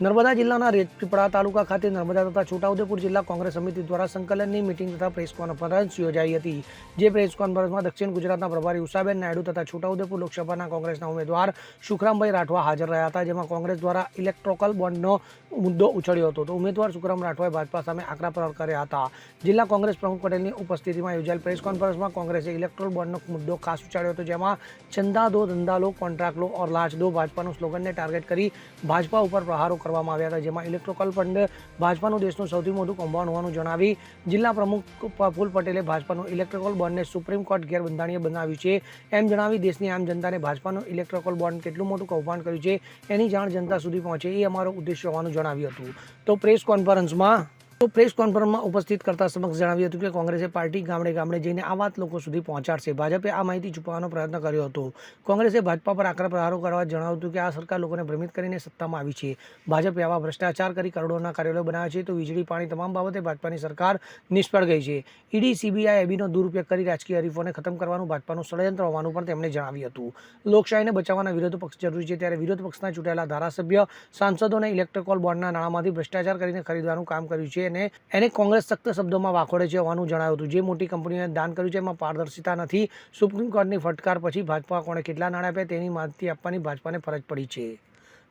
નર્મદા જિલ્લાના રેજપીપળા તાલુકા ખાતે નર્મદા તથા છોટાઉદેપુર જિલ્લા કોંગ્રેસ સમિતિ દ્વારા સંકલનની મિટિંગ તથા પ્રેસ કોન્ફરન્સ યોજાઈ હતી, જે પ્રેસ કોન્ફરન્સમાં દક્ષિણ ગુજરાતના પ્રભારી ઉષાબેન નાયડુ તથા છોટાઉદેપુર લોકસભાના કોંગ્રેસના ઉમેદવાર સુખરામભાઈ રાઠવા હાજર રહ્યા હતા, જેમાં કોંગ્રેસ દ્વારા ઇલેક્ટ્રોકલ બોન્ડનો મુદ્દો ઉછળ્યો હતો. તો ઉમેદવાર સુખરામ રાઠવાએ ભાજપા સામે આકરા પ્રહાર કર્યા હતા. જિલ્લા કોંગ્રેસ પ્રમુખ પટેલની ઉપસ્થિતિમાં યોજાયેલ પ્રેસ કોન્ફરન્સમાં કોંગ્રેસે ઇલેક્ટ્રોલ બોન્ડનો મુદ્દો ખાસ ઉછાળ્યો હતો, જેમાં ચંદા દો ધંધા લો કોન્ટ્રાક્ટ લો ઓર લાંચ દો ભાજપાનું સ્લોગનને ટાર્ગેટ કરી ભાજપા ઉપર પ્રહારો કરવામાં આવ્યા હતા, જેમાં ઇલેક્ટ્રોકલ ફંડ ભાજપાનું દેશનું સૌથી મોટું કૌભાંડ હોવાનું જણાવી જિલ્લા પ્રમુખ પ્રફુલ પટેલે ભાજપાનું ઇલેક્ટ્રોકલ બોન્ડને સુપ્રીમ કોર્ટ ગેરબંધારણીય બનાવ્યું છે એમ જણાવી દેશની આમ જનતાને ભાજપાનું ઇલેક્ટ્રોકલ બોન્ડ કેટલું મોટું કૌભાંડ કર્યું છે એની જાણ જનતા સુધી પહોંચે એ અમારો ઉદ્દેશ્ય હોવાનું જણાવ્યું હતું. તો પ્રેસ કોન્ફરન્સમાં તો પ્રેસ કોન્ફરન્સમાં ઉપસ્થિત કરતા સમક્ષ જણાવ્યું હતું કે કોંગ્રેસે પાર્ટી ગામડે ગામડે જઈને આ વાત લોકો સુધી પહોંચાડશે. ભાજપે આ માહિતી છુપાવવાનો પ્રયત્ન કર્યો હતો. કોંગ્રેસે ભાજપા પર આકરા પ્રહારો કરવા જણાવ્યું હતું કે આ સરકાર લોકોને ભ્રમિત કરીને સત્તામાં આવી છે. ભાજપે આવા ભ્રષ્ટાચાર કરી કરોડોના કાર્યાલયો બનાવ્યા છે તો વીજળી, પાણી તમામ બાબતે ભાજપાની સરકાર નિષ્ફળ ગઈ છે. ઈડી, સીબીઆઈ, એબીનો દુરુપયોગ કરી રાજકીય હરીફોને ખતમ કરવાનું ભાજપાનું ષડયંત્ર હોવાનું પણ તેમણે જણાવ્યું હતું. લોકશાહીને બચાવવાના વિરોધ પક્ષ જરૂરી છે ત્યારે વિરોધ પક્ષના ચૂંટાયેલા ધારાસભ્ય, સાંસદોને ઇલેક્ટ્રિકોલ બોર્ડના નાણાંમાંથી ભ્રષ્ટાચાર કરીને ખરીદવાનું કામ કર્યું છે. અને એને કોંગ્રેસ સખ્ત શબ્દોમાં વાખોડે છે હોવાનું જણાવ્યું હતું. જે મોટી કંપનીઓને દાન કર્યું છે, એમાં પારદર્શિતા નથી. સુપ્રીમ કોર્ટની ફટકાર પછી ભાજપા કોણે કેટલા નાણાં આપ્યા તેની માહિતી આપવાની ભાજપાને ફરજ પડી છે.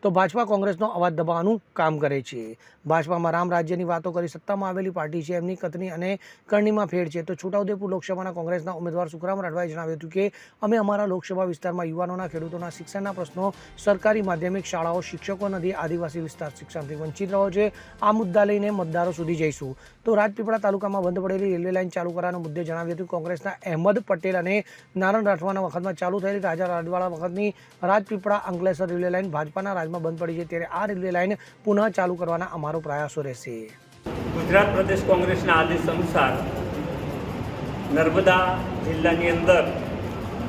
તો ભાજપા કોંગ્રેસનો અવાજ દબાવવાનું કામ કરે છે. ભાજપામાં રામ રાજ્યની વાતો કરી સત્તામાં આવેલી પાર્ટી છે, એમની કથની અને કરણીમાં ફેર છે. તો છોટાઉદેપુર લોકસભાના કોંગ્રેસના ઉમેદવાર સુખરામ રાઠવાએ જણાવ્યું હતું કે, અમે અમારા લોકસભા વિસ્તારમાં યુવાનોના, ખેડૂતોના, શિક્ષણના પ્રશ્નો સરકારી માધ્યમિક શાળાઓ, શિક્ષકો નથી, આદિવાસી વિસ્તાર શિક્ષણથી વંચિત રહ્યો છે. આ મુદ્દા લઈને મતદારો સુધી જઈશું. તો રાજપીપળા તાલુકામાં બંધ પડેલી રેલવે લાઇન ચાલુ કરવાના મુદ્દે જણાવ્યું હતું. કોંગ્રેસના અહેમદ પટેલ અને નારણ રાઠવાના વખતમાં ચાલુ થયેલી રાજા રાડવાળા વખતની રાજપીપળા અંકલેશ્વર રેલવે લાઇન ભાજપાના રાજમાં બંધ પડી છે ત્યારે આ રેલવે લાઇન પુનઃ ચાલુ કરવાના અમારો પ્રયાસો રહેશે. ગુજરાત પ્રદેશ કોંગ્રેસના આદેશ અનુસાર નર્મદા જિલ્લાની અંદર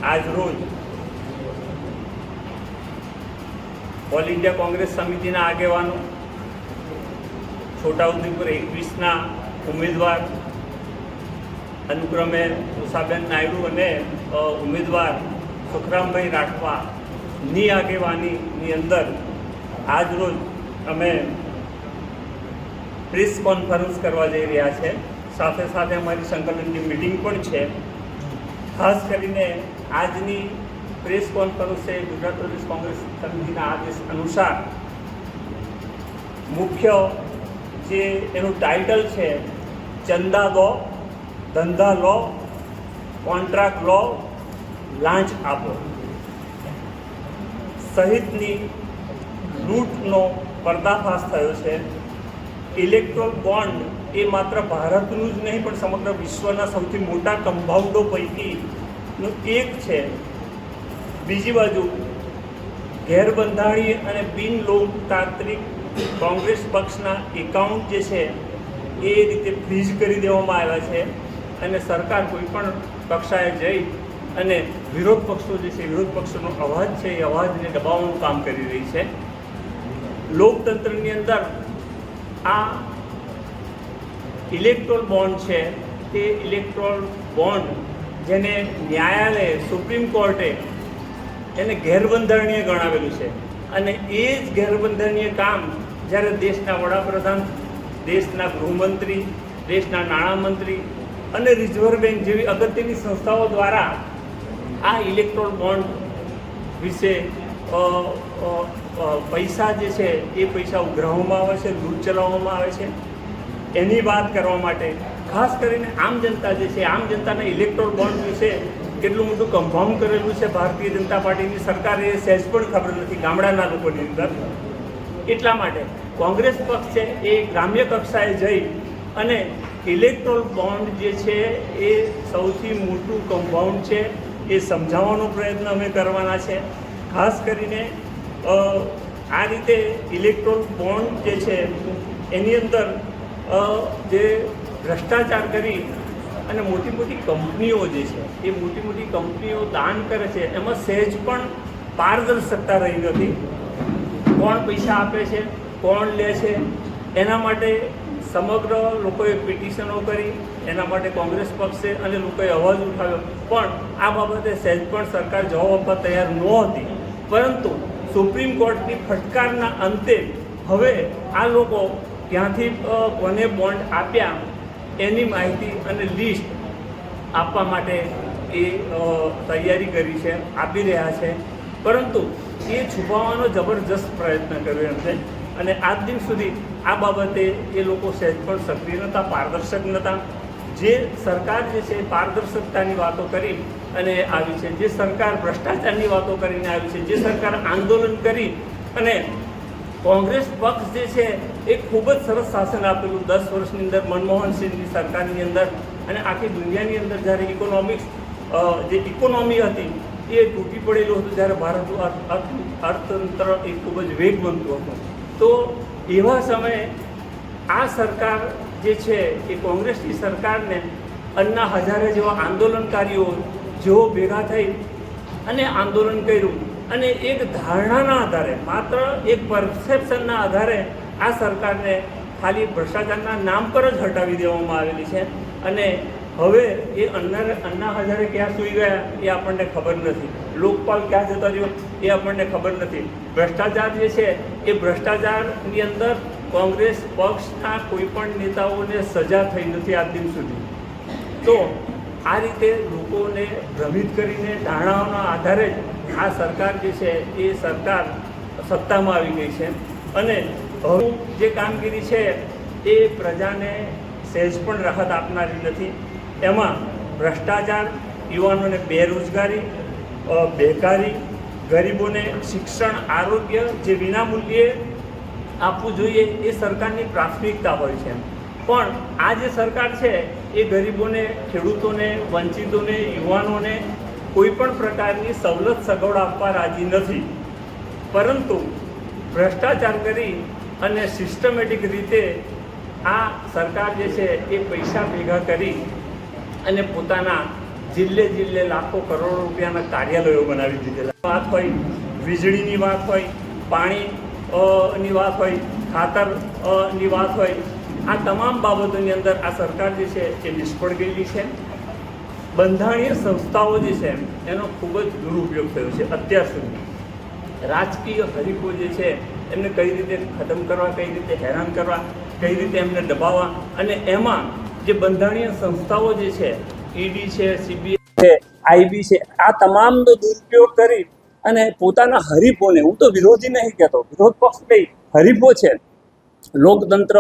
આજ રોજ ઓલ ઇન્ડિયા કોંગ્રેસ સમિતિના આગેવાનો, છોટાઉદેપુર એકવીસના ઉમેદવાર, અનુક્રમે ઉષાબેન નાયડુ અને ઉમેદવાર સુખરામભાઈ રાઠવાની આગેવાનીની અંદર આજ રોજ અમે પ્રેસ કોન્ફરન્સ કરવા જઈ રહ્યા છે. સાથે સાથે અમારી સંકલનની મિટિંગ પણ છે. ખાસ કરીને આજની પ્રેસ કોન્ફરન્સે ગુજરાત પ્રદેશ કોંગ્રેસ સમિતિના આદેશ અનુસાર મુખ્ય જે એનું ટાઇટલ છે, ચંદા લો ધંધા લો કોન્ટ્રાક્ટ લો, લાંચ આપો. સહિતની લૂંટનો પર્દાફાશ થયો છે. ઇલેક્ટ્રોલ બોન્ડ એ માત્ર ભારતનું જ નહીં, પણ સમગ્ર વિશ્વના સૌથી મોટા કંભાઉન્ડો પૈકીનું એક છે. બીજી બાજુ ગેરબંધારણીય અને બિનલોકતાંત્રિક કોંગ્રેસ પક્ષના એકાઉન્ટ જે છે, એ રીતે ફ્રીઝ કરી દેવામાં આવ્યા છે અને સરકાર કોઈ પણ કક્ષાએ જઈ અને વિરોધ પક્ષો જે છે, વિરોધ પક્ષોનો અવાજ છે, એ અવાજને દબાવવાનું કામ કરી રહી છે. લોકતંત્રની અંદર આ ઇલેક્ટ્રોલ બોન્ડ છે, તે ઇલેક્ટ્રોલ બોન્ડ જેને ન્યાયાલયે, સુપ્રીમ કોર્ટે એને ગેરબંધારણીય ગણાવેલું છે. અને એ જ ગેરબંધારણીય કામ જ્યારે દેશના વડાપ્રધાન, દેશના ગૃહમંત્રી, દેશના નાણામંત્રી અને રિઝર્વ બેંક જેવી અગત્યની સંસ્થાઓ દ્વારા આ ઇલેક્ટ્રોલ બોન્ડ વિશે પૈસા જે છે, એ પૈસા ઉઘરાવવામાં આવે છે લૂંટ ચલાવવામાં આવે છે. એની વાત કરવા માટે ખાસ કરીને આમ જનતા જે છે, આમ જનતાના ઇલેક્ટ્રોલ બોન્ડ વિશે કેટલું મોટું કન્ફર્મ કરેલું છે ભારતીય જનતા પાર્ટીની સરકારે, એ સહેજ પણ ખબર નથી ગામડાના લોકોની અંદર. એટલા માટે કોંગ્રેસ પક્ષ છે, એ ગ્રામ્ય કક્ષાએ જઈ અને ઇલેક્ટ્રોલ બોન્ડ જે છે, એ સૌથી મોટું કમ્પાઉન્ડ છે, એ સમજાવવાનો પ્રયત્ન અમે કરવાના છે. ખાસ કરીને આ રીતે ઇલેક્ટ્રોન બોન્ડ જે છે, એની અંદર જે ભ્રષ્ટાચાર કરી અને મોટી મોટી કંપનીઓ જે છે, એ મોટી મોટી કંપનીઓ દાન કરે છે, એમાં સહેજ પણ પારદર્શકતા રહી નથી. કોણ પૈસા આપે છે, કોણ લે છે, એના માટે સમગ્ર લોકોએ પિટિશનો કરી, એના માટે કોંગ્રેસ પક્ષે અને લોકોએ અવાજ ઉઠાવ્યો. પણ આ બાબતે સહેજ પણ સરકાર જવાબ આપવા તૈયાર નહોતી. પરંતુ સુપ્રીમ કોર્ટની ફટકારના અંતે હવે આ લોકો ક્યાંથી કોને બોન્ડ આપ્યા એની માહિતી અને લિસ્ટ આપવા માટે એ તૈયારી કરી છે, આપી રહ્યા છે. પરંતુ એ છુપાવવાનો જબરજસ્ત પ્રયત્ન કર્યો એમને અને આજ દિન સુધી આ બાબતે એ લોકો સહેજ પણ સક્રિય નહોતા, પારદર્શક નહોતા. જે સરકાર જે છે પારદર્શકતાની વાતો કરી અને આવી છે, જે સરકાર ભ્રષ્ટાચારની વાતો કરીને આવી છે, જે સરકાર આંદોલન કરી અને કોંગ્રેસ પક્ષ જે છે એ ખૂબ જ સરસ શાસન આપેલું દસ વર્ષની અંદર મનમોહન સિંહની સરકારની અંદર અને આખી દુનિયાની અંદર જ્યારે ઇકોનોમિક્સ જે ઇકોનોમી હતી એ તૂટી પડેલું હતું જ્યારે ભારતનું અર્થ- અર્થ- અર્થતંત્ર એ ખૂબ જ વેગ બનતું હતું. તો એવા સમયે આ સરકાર જે છે એ કોંગ્રેસની સરકારને અન્ના હજારે જેવા આંદોલનકારીઓ જેઓ ભેગા થઈ અને આંદોલન કર્યું અને એક ધારણાના આધારે, માત્ર એક પરસેપ્શનના આધારે આ સરકારને ખાલી ભ્રષ્ટાચારના નામ પર જ હટાવી દેવામાં આવેલી છે અને હવે એ અન્ના અન્ના હજારે ક્યાં સૂઈ ગયા એ આપણને ખબર નથી. લોકપાલ ક્યાં જતા રહ્યો એ આપણને ખબર નથી. ભ્રષ્ટાચાર જે છે એ ભ્રષ્ટાચારની અંદર કોંગ્રેસ પક્ષના કોઈ પણ નેતાઓને સજા થઈ નથી આજ દિન સુધી. તો આ રીતે લોકોને ભ્રમિત કરીને ધારણાઓના આધારે જ આ સરકાર જે છે, એ સરકાર સત્તામાં આવી ગઈ છે. અને હવે જે કામગીરી છે, એ પ્રજાને સહેજ પણ રાહત આપનારી નથી. એમાં ભ્રષ્ટાચાર, યુવાનોને બેરોજગારી બેકારી, ગરીબોને શિક્ષણ, આરોગ્ય જે વિનામૂલ્યે આપવું જોઈએ એ સરકારની પ્રાથમિકતા હોય છે. પણ આ જે સરકાર છે, એ ગરીબોને, ખેડૂતોને, વંચિતોને, યુવાનોને કોઈ પણ પ્રકારની સવલત સગવડ આપવા રાજી નથી. પરંતુ ભ્રષ્ટાચાર કરી અને સિસ્ટમેટિક રીતે આ સરકાર જે છે, એ પૈસા ભેગા કરી અને પોતાના જિલ્લે જિલ્લે લાખો કરોડો રૂપિયાના કાર્યાલયો બનાવી દીધેલા. વાત હોય, વીજળીની વાત હોય, પાણી ની વાત હોય, ખાતરની વાત હોય, આ તમામ બાબતોની અંદર આ સરકાર જે છે એ નિષ્ફળ ગયેલી છે. બંધારણીય સંસ્થાઓ જે છે એનો ખૂબ જ દુરુપયોગ થયો છે અત્યાર સુધી. રાજકીય હરીફો જે છે એમને કઈ રીતે ખતમ કરવા, કઈ રીતે હેરાન કરવા, કઈ રીતે એમને દબાવવા અને એમાં જે બંધારણીય સંસ્થાઓ જે છે, ઈડી છે, સીબીઆઈ છે, આઈબી છે, આ તમામનો દુરુપયોગ કરી અને પોતાના હરીફોને, હું તો વિરોધી નહીં કહેતો, વિરોધ પક્ષ નહીં, હરીફો છે. લોકતંત્ર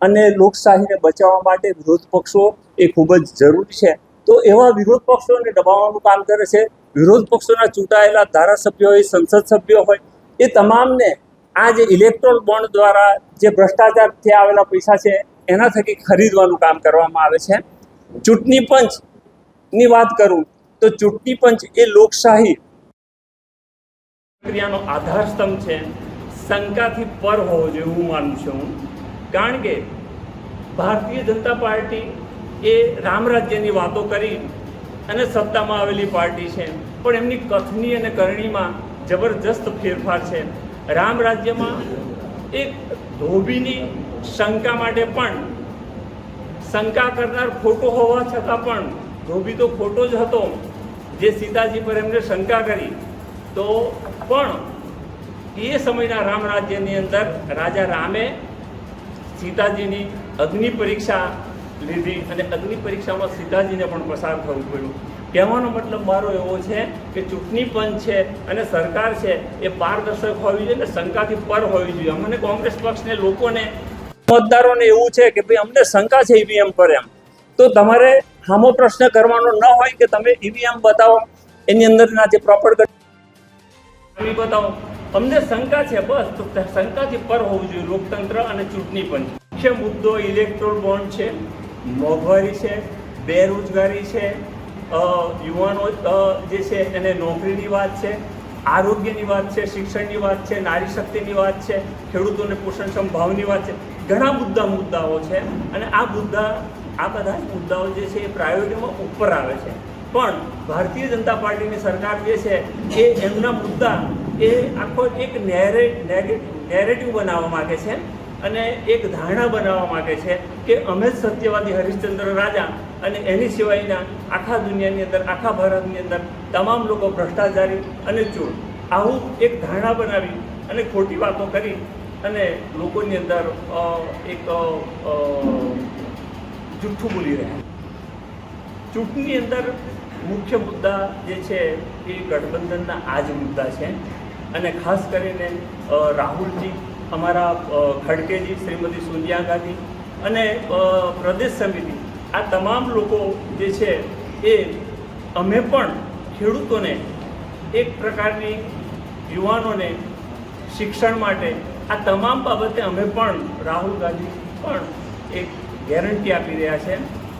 અને લોકશાહીને બચાવવા માટે વિરોધ પક્ષો એ ખૂબ જ જરૂરી છે. તો એવા વિરોધ પક્ષોને દબાવવાનું કામ કરે છે. વિરોધ પક્ષોના ચૂંટાયેલા ધારાસભ્યો હોય, સંસદ સભ્યો હોય, એ તમામને આ જે ઇલેક્ટ્રોલ બોન્ડ દ્વારા જે ભ્રષ્ટાચારથી આવેલા પૈસા છે, એના થકી ખરીદવાનું કામ કરવામાં આવે છે. ચૂંટણી પંચની વાત કરું તો ચૂંટણી પંચ એ લોકશાહી પ્રક્રિયાનો આધાર સ્તંભ છે. શંકાથી પર હોવો જોઈએ હું માનું છું કારણ કે ભારતીય જનતા પાર્ટી એ રામ રાજ્યની વાતો કરી અને સત્તામાં આવેલી પાર્ટી છે. પણ એમની કથની અને કરણીમાં જબરજસ્ત ફેરફાર છે. રામ રાજ્યમાં એક ધોબીની શંકા માટે પણ શંકા કરનાર ખોટો હોવા છતાં પણ ધોબી તો ખોટો જ હતો. જે સીતાજી પર એમને શંકા કરી, તો પણ એ સમયના રામ રાજ્યની અંદર રાજા રામે સીતાજીની અગ્નિ પરીક્ષા લીધી અને અગ્નિ પરીક્ષામાં સીતાજીને પણ પસાર થવું પડ્યું. કહેવાનો મતલબ મારો એવો છે કે ચૂંટણી પંચ છે અને સરકાર છે એ પારદર્શક હોવી જોઈએ અને શંકાથી પર હોવી જોઈએ. અમને કોંગ્રેસ પક્ષને લોકોને, મતદારોને એવું છે કે ભાઈ અમને શંકા છે ઈવીએમ પર એમ. તો તમારે હામો પ્રશ્ન કરવાનો ન હોય કે તમે ઈવીએમ બતાવો. એની અંદરના જે પ્રોપર ખામી બતાવો. અમને શંકા છે, બસ. તો શંકાથી પર હોવું જોઈએ. લોકતંત્ર અને ચૂંટણી પંચ. મુખ્ય મુદ્દો ઇલેક્ટ્રોલ બોન્ડ છે, મોંઘવારી છે, બેરોજગારી છે યુવાનો જે છે, એને નોકરીની વાત છે, આરોગ્યની વાત છે, શિક્ષણની વાત છે, નારી શક્તિની વાત છે, ખેડૂતોને પોષણક્ષમ ભાવની વાત છે. ઘણા મુદ્દા, મુદ્દાઓ છે. અને આ મુદ્દા, આ બધા મુદ્દાઓ જે છે એ પ્રાયોરિટીમાં ઉપર આવે છે. પણ ભારતીય જનતા પાર્ટીની સરકાર જે છે, એ એમના મુદ્દા એ આખો એક નેરે નેરેટિવ બનાવવા માગે છે અને એક ધારણા બનાવવા માગે છે કે અમે જ સત્યવાદી, હરિશ્ચંદ્ર રાજા અને એની સિવાયના આખા દુનિયાની અંદર, આખા ભારતની અંદર તમામ લોકો ભ્રષ્ટાચારી અને ચોર આવું એક ધારણા બનાવી અને ખોટી વાતો કરી અને લોકોની અંદર એક જુઠ્ઠું બોલી રહ્યા. ચૂંટણી અંદર મુખ્ય મુદ્દા જે છે એ ગઠબંધનના આ જ મુદ્દા છે. અને ખાસ કરીને રાહુલજી, અમારા ખડકેજી, શ્રીમતી સોનિયા ગાંધી અને પ્રદેશ સમિતિ, આ તમામ લોકો જે છે એ અમે પણ ખેડૂતોને એક પ્રકારની યુવાનોને શિક્ષણ માટે, આ તમામ બાબતે અમે પણ રાહુલ ગાંધી પણ એક ગેરંટી આપી રહ્યા છે.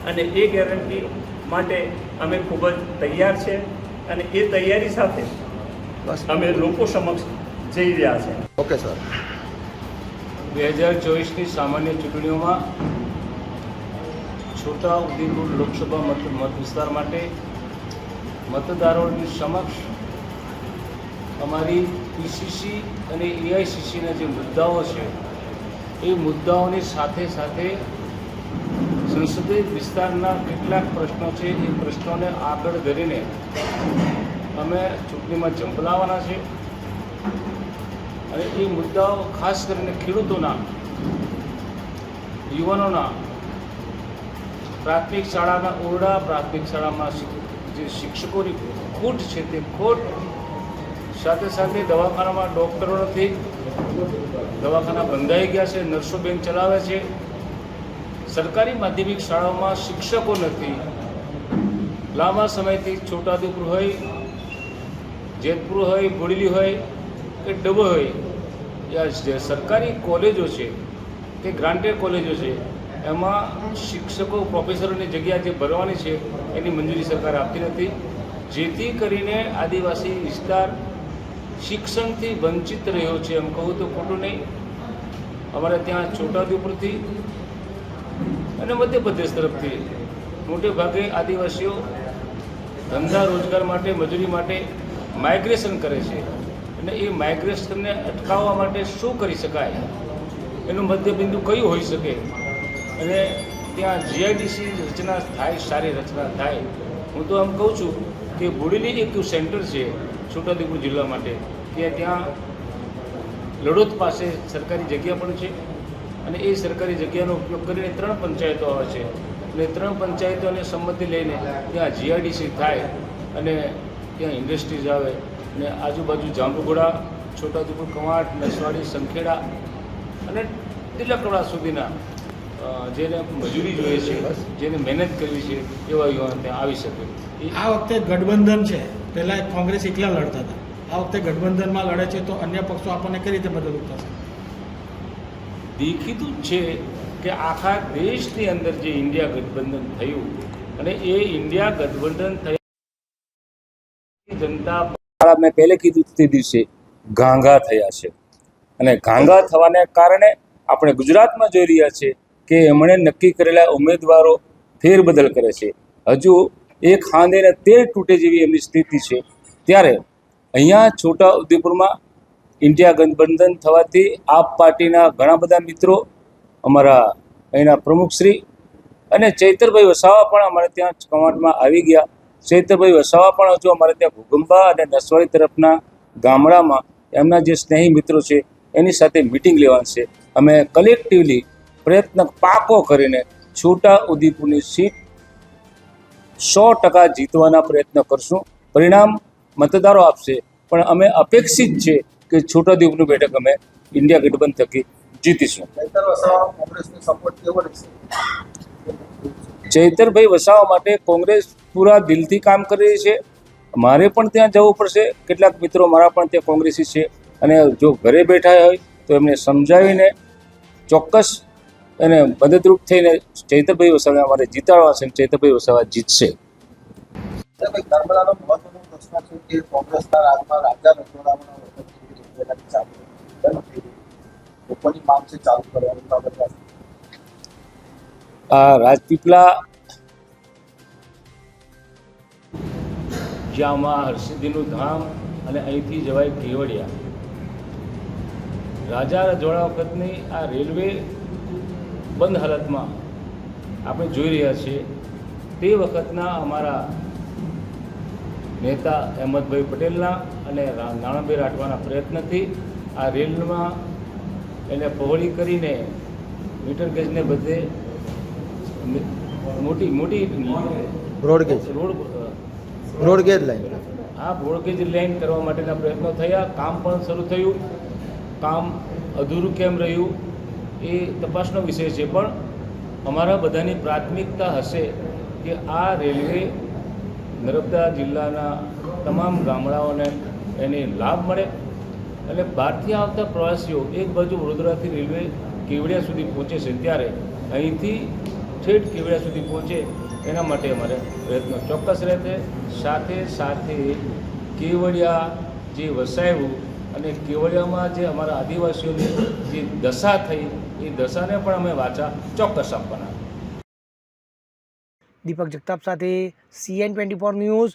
અને એ ગેરંટી માટે અમે ખૂબ જ તૈયાર છે અને એ તૈયારી સાથે બસ. અમે લોકો સમક્ષ જઈ રહ્યા છે. Okay sir. બે હજાર ચોવીસની સામાન્ય ચૂંટણીઓમાં છોટા ઉદેપુર લોકસભા મત મત વિસ્તાર માટે મતદારોની સમક્ષ અમારી પીસીસી અને એઆઈસીસીના જે મુદ્દાઓ છે એ મુદ્દાઓની સાથે સાથે સંસદીય વિસ્તારના કેટલાક પ્રશ્નો છે, એ પ્રશ્નોને આગળ ધરીને અમે ચૂંટણીમાં ઝંપલાવવાના છે. અને એ મુદ્દાઓ ખાસ કરીને ખેડૂતોના, યુવાનોના, પ્રાથમિક શાળાના ઓરડા, પ્રાથમિક શાળામાં જે શિક્ષકોની ખોટ છે તે ખોટ, સાથે સાથે દવાખાનામાં ડૉક્ટરો નથી, દવાખાના બંધાઈ ગયા છે, નર્સો બેન ચલાવે છે. સરકારી માધ્યમિક શાળાઓમાં શિક્ષકો નથી. લાંબા સમયથી છોટાઉદેપુર હોય, જેતપુર હોય બોડેલી હોય કે ડબો હોય, યા જે સરકારી કોલેજો છે કે ગ્રાન્ટેડ કોલેજો છે, એમાં શિક્ષકો, પ્રોફેસરોની જગ્યા જે ભરવાની છે, એની મંજૂરી સરકાર આપતી નથી. જેથી કરીને આદિવાસી વિસ્તાર શિક્ષણથી વંચિત રહ્યો છે એમ કહું તો ખોટું નહીં. અમારે ત્યાં છોટાઉદેપુરથી અને મધ્યપ્રદેશ તરફથી મોટે ભાગે આદિવાસીઓ ધંધા રોજગાર માટે, મજૂરી માટે માઇગ્રેશન કરે છે. અને એ માઇગ્રેશનને અટકાવવા માટે શું કરી શકાય? એનું મધ્યબિંદુ કયું હોઈ શકે? અને ત્યાં જીઆઈડીસી રચના થાય, સારી રચના થાય. હું તો આમ કહું છું કે બોડેલી એક સેન્ટર છે છોટાઉદેપુર જિલ્લા માટે. કે ત્યાં લડોદ પાસે સરકારી જગ્યા પણ છે. અને એ સરકારી જગ્યાનો ઉપયોગ કરીને ત્રણ પંચાયતો આવે છે. અને ત્રણ પંચાયતોને સંમતિ લઈને ત્યાં જીઆઈડીસી થાય અને ત્યાં ઇન્ડસ્ટ્રીઝ આવે અને આજુબાજુ જાંબુઘોડા, છોટાઉદેપુર, કવાંટ, નસવાડી, સંખેડા અને તિલકવાડા સુધીના જેને મજૂરી જોઈએ છે, જેને મહેનત કરવી છે, એવા યુવાન ત્યાં આવી શકે. આ વખતે ગઠબંધન છે. પહેલાં કોંગ્રેસ એકલા લડતા હતા. આ વખતે ગઠબંધનમાં લડે છે તો અન્ય પક્ષો આપણને કઈ રીતે મદદરૂપ થશે દેખીતું જ છે કે આખા દેશની અંદર જે ઇન્ડિયા ગઠબંધન થયું અને એ ઇન્ડિયા ગઠબંધન થયું જનતા મેં પહેલે કીધું તે દિવસે ગાંગા થયા છે. અને ગાંગા થવાને કારણે આપણે ગુજરાતમાં જોઈ રહ્યા છે કે એમણે નક્કી કરેલા ઉમેદવારો ફેરબદલ કરે છે. હજુ એ ખાંદેને તેર તૂટે જેવી એમની સ્થિતિ છે. ત્યારે અહીંયા છોટા ઉદેપુરમાં ઇન્ડિયા ગઠબંધન થવાથી આપ પાર્ટીના ઘણા બધા મિત્રો અમારા અહીંના પ્રમુખશ્રી અને ચૈતરભાઈ વસાવા પણ અમારે ત્યાં કમાટમાં આવી ગયા. ચૈતરભાઈ વસાવા પણ હજુ અમારે ત્યાં ભૂગંબા અને નસવાડી તરફના ગામડામાં એમના જે સ્નેહી મિત્રો છે, એની સાથે મિટિંગ લેવાની છે. અમે કલેક્ટિવલી પ્રયત્ન પાકો કરીને છોટા ઉદયપુરની સીટ સો ટકા જીતવાના પ્રયત્ન કરશું. પરિણામ મતદારો આપશે, પણ અમે અપેક્ષિત છે કે છોટા છોટાઉદેપુરની બેઠક અમે ઇન્ડિયા ગઠબંધન થકી જીતીશું. ચૈતરભાઈ વસાવા માટે કોંગ્રેસ પૂરા દિલથી કામ કરી રહી છે. મારે પણ ત્યાં જવું પડશે. કેટલાક મિત્રો મારા પણ ત્યાં કોંગ્રેસી છે. અને જો ઘરે બેઠા હોય તો એમને સમજાવીને ચોક્કસ એને મદદરૂપ થઈને ચૈતરભાઈ વસાવાને અમારે જીતાડવા છે ચૈતરભાઈ વસાવા જીતશે. કોંગ્રેસના રાજમાં રાજા આ રાજપીપળા જ્યાંમાં હરસિદ્ધિનું ધામ અને અહીંથી જવાય કેવડિયા. રાજા રજવાડા વખતની આ રેલવે બંધ હાલતમાં આપણે જોઈ રહ્યા છીએ. તે વખતના અમારા નેતા અહેમદભાઈ પટેલના અને નાણાભાઈ રાઠવાના પ્રયત્નથી આ રેલમાં એને પહોળી કરીને મીટર ગેજને બદલે મી- મોટી મોટી broad gauge road broad gauge line આ બ્રોડગેજ લાઈન કરવા માટેના પ્રયત્નો થયા. કામ પણ શરૂ થયું. કામ અધૂરું કેમ રહ્યું એ તપાસનો વિષય છે. પણ અમારા બધાની પ્રાથમિકતા હશે કે આ રેલવે નર્મદા જિલ્લાના તમામ ગામડાઓને એને લાભ મળે. અને બહારથી આવતા પ્રવાસીઓ એક બાજુ વડોદરાથી રેલવે કેવડિયા સુધી પહોંચે છે ત્યારે અહીંથી ઠેઠ કેવડિયા સુધી પહોંચે એના માટે અમારે પ્રયત્નો ચોક્કસ રહેશે. સાથે સાથે કેવડિયા જે વસાવ્યું અને કેવડિયામાં જે અમારા આદિવાસીઓની જે દશા થઈ, એ દશાને પણ અમે વાચા ચોક્કસ આપવાના. દીપક જગતાપ સાથે CN twenty four news